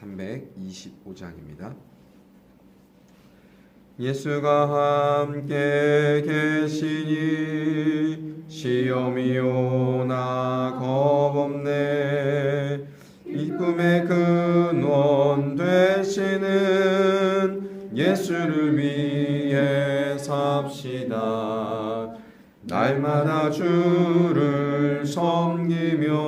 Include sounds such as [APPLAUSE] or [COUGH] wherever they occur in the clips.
(325장입니다) 예수가 함께 계시니 시험이 오나 겁없네. 이쁨의 근원 되시는 예수를 위해 삽시다. 날마다 주를 섬기며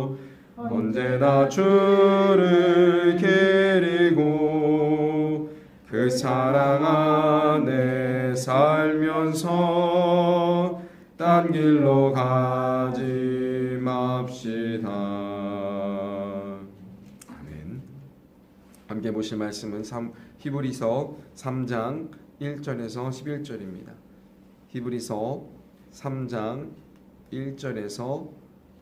언제나 주를 기리고 그 사랑 안에 살면서 딴 길로 가지 맙시다. 아멘. 함께 보실 말씀은 삼- 히브리서 3장 1절에서 11절입니다. 히브리서 3장 1절에서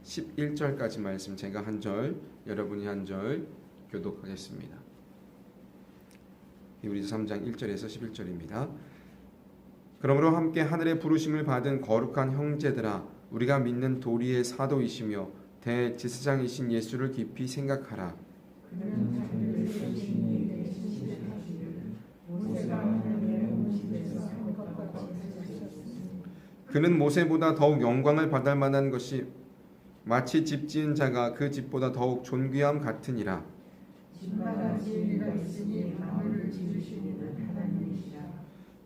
11절까지 말씀 제가 한 절, 여러분이 한 절 교독하겠습니다. 히브리서 3장 1절에서 11절입니다. 그러므로 함께 하늘의 부르심을 받은 거룩한 형제들아 우리가 믿는 도리의 사도이시며 대제사장이신 예수를 깊이 생각하라. 그는 모세보다 더욱 영광을 받을 만한 것이 마치 집 지은 자가 그 집보다 더욱 존귀함 같으니라.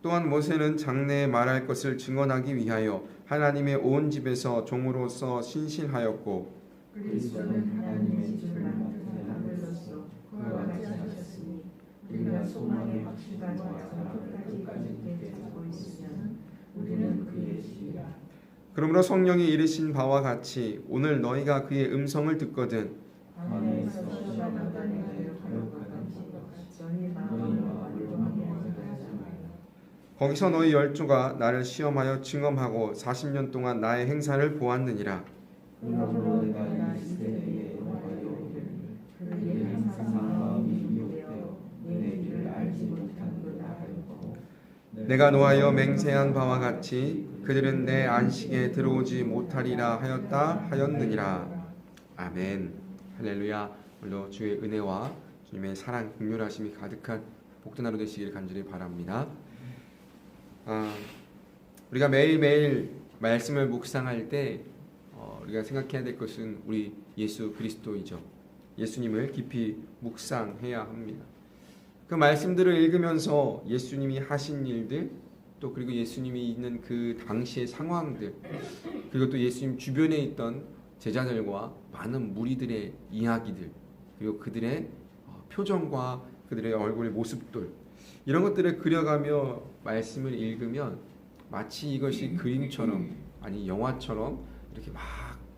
또한 모세는 장래에 말할 것을 증언하기 위하여 하나님의 온 집에서 종으로서 신실하였고 그 그러므로 성령이 이르신 바와 같이 오늘 너희가 그의 음성을 듣거든 거기서 너희 열조가 나를 시험하여 증험하고 40년 동안 나의 행사를 보았느니라. 내가 노하여 맹세한 바와 같이 그들은 내 안식에 들어오지 못하리라 하였다 하였느니라. 아멘. 할렐루야. 오늘도 주의 은혜와 주님의 사랑, 긍휼하심이 가득한 복된 하루 되시기를 간절히 바랍니다. 아, 우리가 매일매일 말씀을 묵상할 때 어, 우리가 생각해야 될 것은 우리 예수 그리스도이죠. 예수님을 깊이 묵상해야 합니다. 그 말씀들을 읽으면서 예수님이 하신 일들 또 그리고 예수님이 있는 그 당시의 상황들 그리고 또 예수님 주변에 있던 제자들과 많은 무리들의 이야기들 그리고 그들의 어, 표정과 그들의 얼굴의 모습들 이런 것들을 그려가며 말씀을 읽으면 마치 이것이 그림처럼 아니 영화처럼 이렇게 막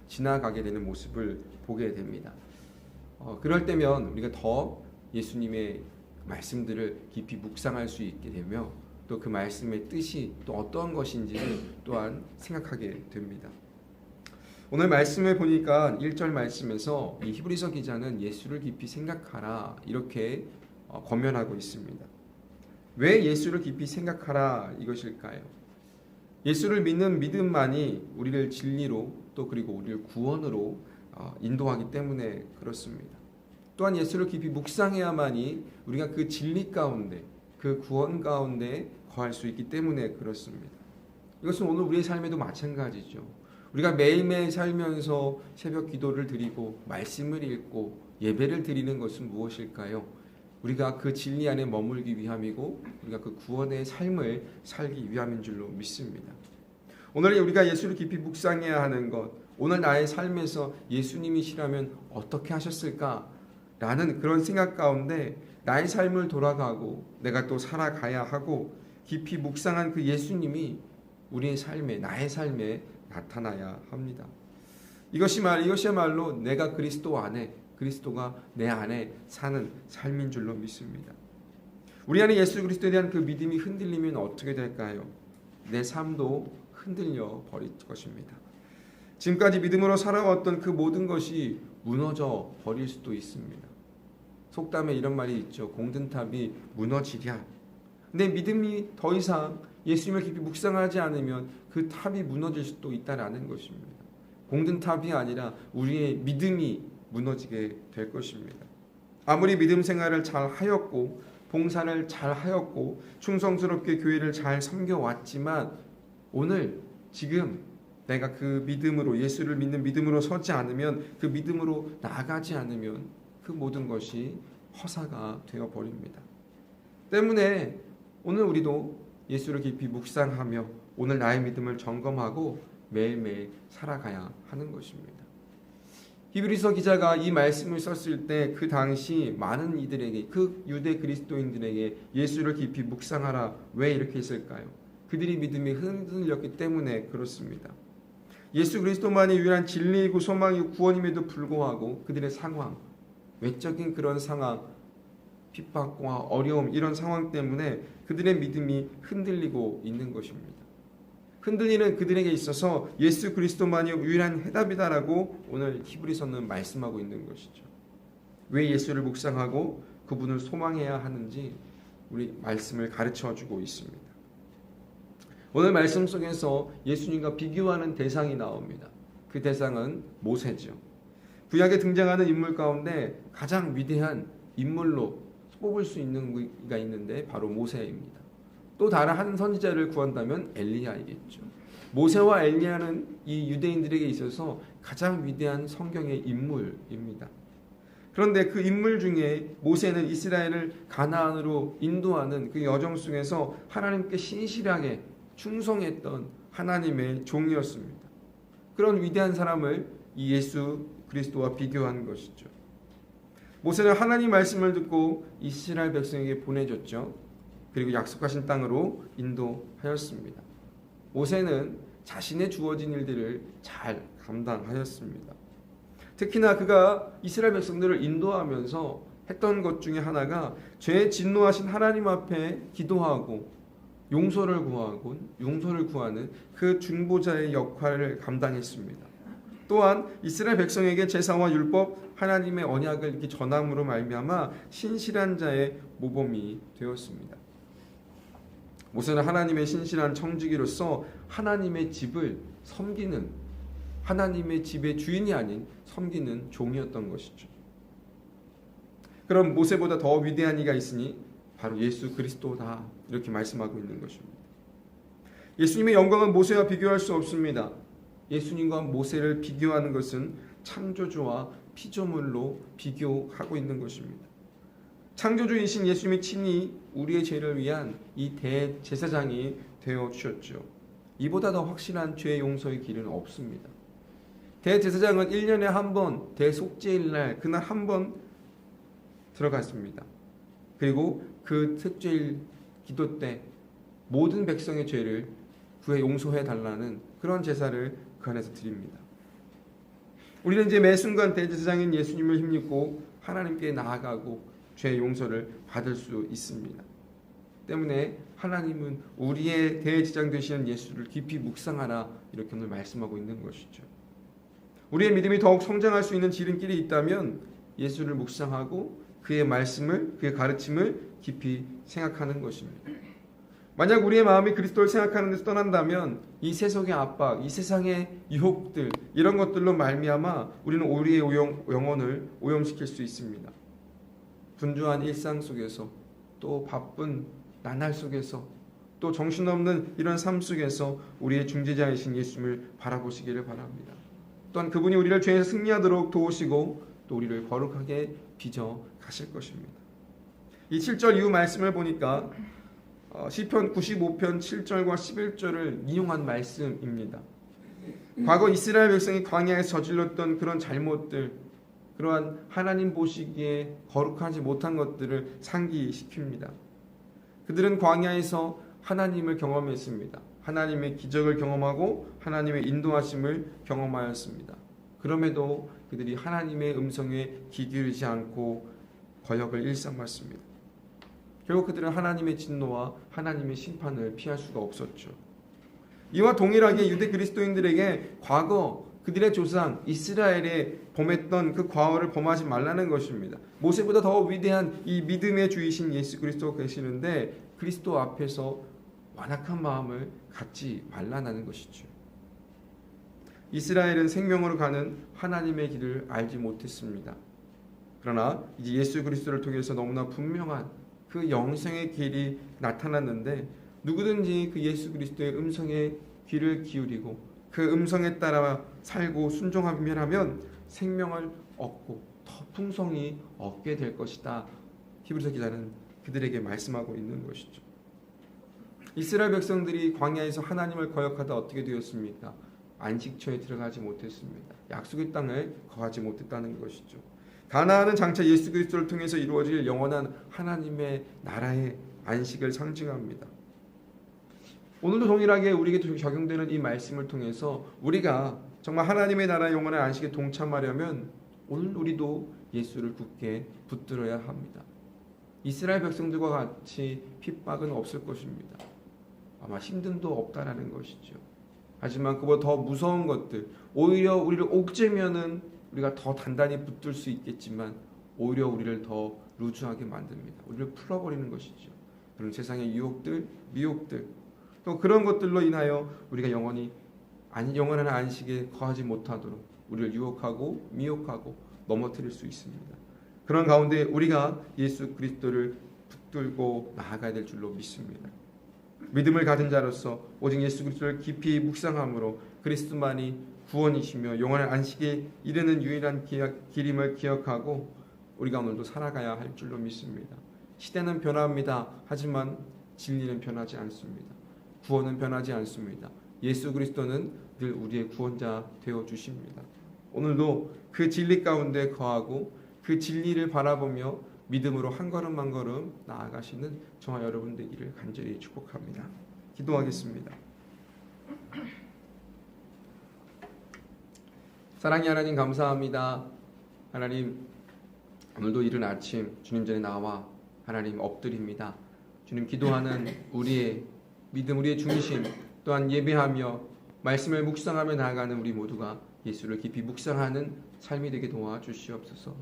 지나가게 되는 모습을 보게 됩니다. 어, 그럴 때면 우리가 더 예수님의 말씀들을 깊이 묵상할 수 있게 되며 또 그 말씀의 뜻이 또 어떠한 것인지를 또한 생각하게 됩니다. 오늘 말씀을 보니까 1절 말씀에서 이 히브리서 기자는 예수를 깊이 생각하라 이렇게 어, 권면하고 있습니다. 왜 예수를 깊이 생각하라 이것일까요? 예수를 믿는 믿음만이 우리를 진리로 또 그리고 우리를 구원으로 어, 인도하기 때문에 그렇습니다. 또한 예수를 깊이 묵상해야만이 우리가 그 진리 가운데 그 구원 가운데 거할 수 있기 때문에 그렇습니다. 이것은 오늘 우리의 삶에도 마찬가지죠. 우리가 매일매일 살면서 새벽 기도를 드리고 말씀을 읽고 예배를 드리는 것은 무엇일까요? 우리가 그 진리 안에 머물기 위함이고 우리가 그 구원의 삶을 살기 위함인 줄로 믿습니다. 오늘 우리가 예수를 깊이 묵상해야 하는 것, 오늘 나의 삶에서 예수님이시라면 어떻게 하셨을까? 라는 그런 생각 가운데 나의 삶을 돌아가고 내가 또 살아가야 하고 깊이 묵상한 그 예수님이 우리의 삶에 나의 삶에 나타나야 합니다. 이것이 말 이것이야말로 내가 그리스도 안에 그리스도가 내 안에 사는 삶인 줄로 믿습니다. 우리 안에 예수 그리스도에 대한 그 믿음이 흔들리면 어떻게 될까요? 내 삶도 흔들려 버릴 것입니다. 지금까지 믿음으로 살아왔던 그 모든 것이 무너져 버릴 수도 있습니다. 속담에 이런 말이 있죠. 공든탑이 무너지랴. 근데 믿음이 더 이상 예수님을 깊이 묵상하지 않으면 그 탑이 무너질 수도 있다라는 것입니다. 공든탑이 아니라 우리의 믿음이 무너지게 될 것입니다. 아무리 믿음 생활을 잘 하였고 봉사를 잘 하였고 충성스럽게 교회를 잘 섬겨 왔지만 오늘 지금 내가 그 믿음으로 예수를 믿는 믿음으로 서지 않으면 그 믿음으로 나아가지 않으면 그 모든 것이 허사가 되어 버립니다. 때문에 오늘 우리도 예수를 깊이 묵상하며 오늘 나의 믿음을 점검하고 매일매일 살아가야 하는 것입니다. 히브리서 기자가 이 말씀을 썼을 때 그 당시 많은 이들에게 그 유대 그리스도인들에게 예수를 깊이 묵상하라 왜 이렇게 했을까요? 그들이 믿음이 흔들렸기 때문에 그렇습니다. 예수 그리스도만이 유일한 진리이고 소망이고 구원임에도 불구하고 그들의 상황, 외적인 그런 상황, 핍박과 어려움 이런 상황 때문에 그들의 믿음이 흔들리고 있는 것입니다. 흔들리는 그들에게 있어서 예수 그리스도만이 유일한 해답이다라고 오늘 히브리서는 말씀하고 있는 것이죠. 왜 예수를 묵상하고 그분을 소망해야 하는지 우리 말씀을 가르쳐 주고 있습니다. 오늘 말씀 속에서 예수님과 비교하는 대상이 나옵니다. 그 대상은 모세죠. 구약에 등장하는 인물 가운데 가장 위대한 인물로 뽑을 수 있는 가 있는데 바로 모세입니다. 또 다른 한 선지자를 구한다면 엘리야이겠죠. 모세와 엘리야는 이 유대인들에게 있어서 가장 위대한 성경의 인물입니다. 그런데 그 인물 중에 모세는 이스라엘을 가나안으로 인도하는 그 여정 속에서 하나님께 신실하게 충성했던 하나님의 종이었습니다. 그런 위대한 사람을 이 예수 그리스도와 비교한 것이죠. 모세는 하나님 말씀을 듣고 이스라엘 백성에게 보내줬죠. 그리고 약속하신 땅으로 인도하였습니다. 모세는 자신의 주어진 일들을 잘 감당하였습니다. 특히나 그가 이스라엘 백성들을 인도하면서 했던 것 중에 하나가 죄 진노하신 하나님 앞에 기도하고 용서를 구하고 용서를 구하는 그 중보자의 역할을 감당했습니다. 또한 이스라엘 백성에게 제사와 율법 하나님의 언약을 이렇게 전함으로 말미암아 신실한 자의 모범이 되었습니다. 모세는 하나님의 신실한 청지기로서 하나님의 집을 섬기는 하나님의 집의 주인이 아닌 섬기는 종이었던 것이죠. 그럼 모세보다 더 위대한 이가 있으니 바로 예수 그리스도다 이렇게 말씀하고 있는 것입니다. 예수님의 영광은 모세와 비교할 수 없습니다. 예수님과 모세를 비교하는 것은 창조주와 피조물로 비교하고 있는 것입니다. 창조주이신 예수님이 친히 우리의 죄를 위한 이 대제사장이 되어 주셨죠. 이보다 더 확실한 죄 용서의 길은 없습니다. 대제사장은 1년에 한 번 대속죄일 날 그날 한 번 들어갔습니다. 그리고 그 특죄일 기도 때 모든 백성의 죄를 구해 용서해 달라는 그런 제사를 그 안에서 드립니다. 우리는 이제 매 순간 대제사장인 예수님을 힘입고 하나님께 나아가고 죄 용서를 받을 수 있습니다. 때문에 하나님은 우리의 대제사장 되시는 예수를 깊이 묵상하라 이렇게 오늘 말씀하고 있는 것이죠. 우리의 믿음이 더욱 성장할 수 있는 지름길이 있다면 예수를 묵상하고 그의 말씀을 그의 가르침을 깊이 생각하는 것입니다. 만약 우리의 마음이 그리스도를 생각하는 데서 떠난다면 이 세속의 압박, 이 세상의 유혹들 이런 것들로 말미암아 우리는 우리의 오용, 영혼을 오염시킬 수 있습니다. 분주한 일상 속에서 또 바쁜 나날 속에서 또 정신없는 이런 삶 속에서 우리의 중재자이신 예수님을 바라보시기를 바랍니다. 또한 그분이 우리를 죄에서 승리하도록 도우시고 또 우리를 거룩하게 빚어 가실 것입니다. 이 7절 이후 말씀을 보니까 어, 시편 95편 7절과 11절을 인용한 말씀입니다. 과거 이스라엘 백성이 광야에서 저질렀던 그런 잘못들, 그러한 하나님 보시기에 거룩하지 못한 것들을 상기시킵니다. 그들은 광야에서 하나님을 경험했습니다. 하나님의 기적을 경험하고 하나님의 인도하심을 경험하였습니다. 그럼에도 그들이 하나님의 음성에 귀 기울이지 않고 거역을 일삼았습니다. 결국 그들은 하나님의 진노와 하나님의 심판을 피할 수가 없었죠. 이와 동일하게 유대 그리스도인들에게 과거 그들의 조상 이스라엘에 범했던 그 과오를 범하지 말라는 것입니다. 모세보다 더 위대한 이 믿음의 주이신 예수 그리스도가 계시는데 그리스도 앞에서 완악한 마음을 갖지 말라는 것이죠. 이스라엘은 생명으로 가는 하나님의 길을 알지 못했습니다. 그러나 이제 예수 그리스도를 통해서 너무나 분명한 그 영생의 길이 나타났는데 누구든지 그 예수 그리스도의 음성에 귀를 기울이고 그 음성에 따라 살고 순종하면 생명을 얻고 더 풍성히 얻게 될 것이다. 히브리서 기자는 그들에게 말씀하고 있는 것이죠. 이스라엘 백성들이 광야에서 하나님을 거역하다 어떻게 되었습니까? 안식처에 들어가지 못했습니다. 약속의 땅을 거하지 못했다는 것이죠. 가나안은 장차 예수 그리스도를 통해서 이루어질 영원한 하나님의 나라의 안식을 상징합니다. 오늘도 동일하게 우리에게 적용되는 이 말씀을 통해서 우리가 정말 하나님의 나라 영원한 안식에 동참하려면 오늘 우리도 예수를 굳게 붙들어야 합니다. 이스라엘 백성들과 같이 핍박은 없을 것입니다. 아마 힘듦도 없다라는 것이죠. 하지만 그보다 더 무서운 것들, 오히려 우리를 옥죄면은 우리가 더 단단히 붙들 수 있겠지만 오히려 우리를 더 루즈하게 만듭니다. 우리를 풀어버리는 것이죠. 그런 세상의 유혹들, 미혹들, 또 그런 것들로 인하여 우리가 영원히 안, 영원한 안식에 거하지 못하도록 우리를 유혹하고 미혹하고 넘어뜨릴 수 있습니다. 그런 가운데 우리가 예수 그리스도를 붙들고 나아가야 될 줄로 믿습니다. 믿음을 가진 자로서 오직 예수 그리스도를 깊이 묵상함으로 그리스도만이 구원이시며 영원한 안식에 이르는 유일한 길임을 기억하고 우리가 오늘도 살아가야 할 줄로 믿습니다. 시대는 변합니다. 하지만 진리는 변하지 않습니다. 구원은 변하지 않습니다. 예수 그리스도는 늘 우리의 구원자 되어 주십니다. 오늘도 그 진리 가운데 거하고 그 진리를 바라보며 믿음으로 한 걸음 한 걸음 나아가시는 저와 여러분들 이를 간절히 축복합니다. 기도하겠습니다. 사랑의 하나님 감사합니다. 하나님 오늘도 이른 아침 주님 전에 나와 하나님 엎드립니다. 주님 기도하는 [LAUGHS] 우리의 믿음 우리의 중심 또한 예배하며 말씀을 묵상하며 나아가는 우리 모두가 예수를 깊이 묵상하는 삶이 되게 도와주시옵소서.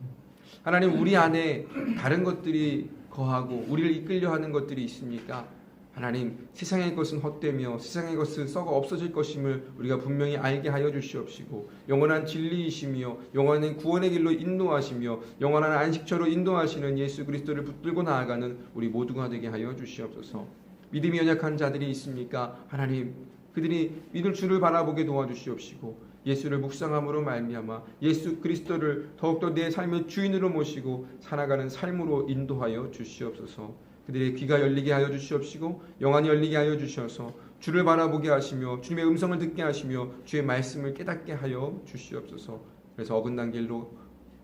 하나님 우리 안에 다른 것들이 거하고 우리를 이끌려 하는 것들이 있습니까? 하나님 세상의 것은 헛되며 세상의 것은 썩어 없어질 것임을 우리가 분명히 알게 하여 주시옵시고 영원한 진리이시며 영원한 구원의 길로 인도하시며 영원한 안식처로 인도하시는 예수 그리스도를 붙들고 나아가는 우리 모두가 되게 하여 주시옵소서. 믿음이 연약한 자들이 있습니까? 하나님 그들이 믿을 주를 바라보게 도와주시옵시고 예수를 묵상함으로 말미암아 예수 그리스도를 더욱더 내 삶의 주인으로 모시고 살아가는 삶으로 인도하여 주시옵소서. 그들의 귀가 열리게 하여 주시옵시고 영안이 열리게 하여 주셔서 주를 바라보게 하시며 주님의 음성을 듣게 하시며 주의 말씀을 깨닫게 하여 주시옵소서. 그래서 어긋난 길로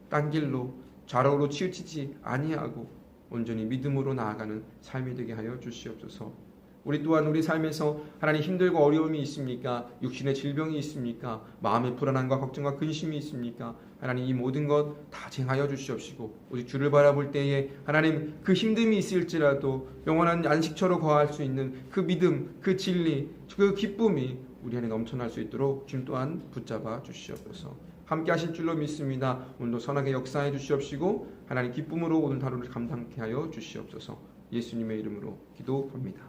딴 길로 좌로로 치우치지 아니하고 온전히 믿음으로 나아가는 삶이 되게 하여 주시옵소서. 우리 또한 우리 삶에서 하나님 힘들고 어려움이 있습니까? 육신의 질병이 있습니까? 마음의 불안함과 걱정과 근심이 있습니까? 하나님 이 모든 것 다 쟁하여 주시옵시고 오직 주를 바라볼 때에 하나님 그 힘듦이 있을지라도 영원한 안식처로 거할 수 있는 그 믿음, 그 진리, 그 기쁨이 우리 안에 넘쳐날 수 있도록 주님 또한 붙잡아 주시옵소서. 함께 하실 줄로 믿습니다. 오늘도 선하게 역사해 주시옵시고 하나님 기쁨으로 오늘 하루를 감당케 하여 주시옵소서. 예수님의 이름으로 기도합니다.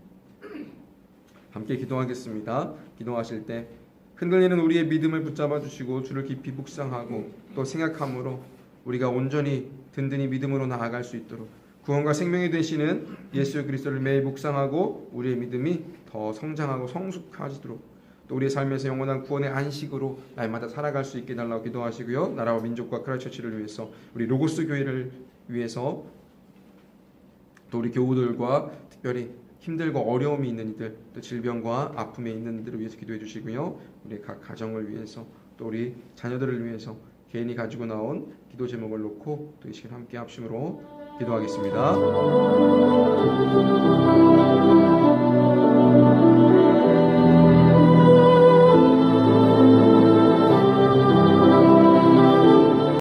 함께 기도하겠습니다. 기도하실 때 흔들리는 우리의 믿음을 붙잡아 주시고 주를 깊이 묵상하고 또 생각함으로 우리가 온전히 든든히 믿음으로 나아갈 수 있도록 구원과 생명이 되시는 예수 그리스도를 매일 묵상하고 우리의 믿음이 더 성장하고 성숙하시도록 또 우리의 삶에서 영원한 구원의 안식으로 날마다 살아갈 수 있게 달라고 기도하시고요. 나라와 민족과 크라이처치를 위해서 우리 로고스 교회를 위해서 또 우리 교우들과 특별히 힘들고 어려움이 있는 이들, 또 질병과 아픔에 있는 이들을 위해서 기도해 주시고요. 우리 각 가정을 위해서 또 우리 자녀들을 위해서 개인이 가지고 나온 기도 제목을 놓고 또 이 시간 함께 합심으로 기도하겠습니다.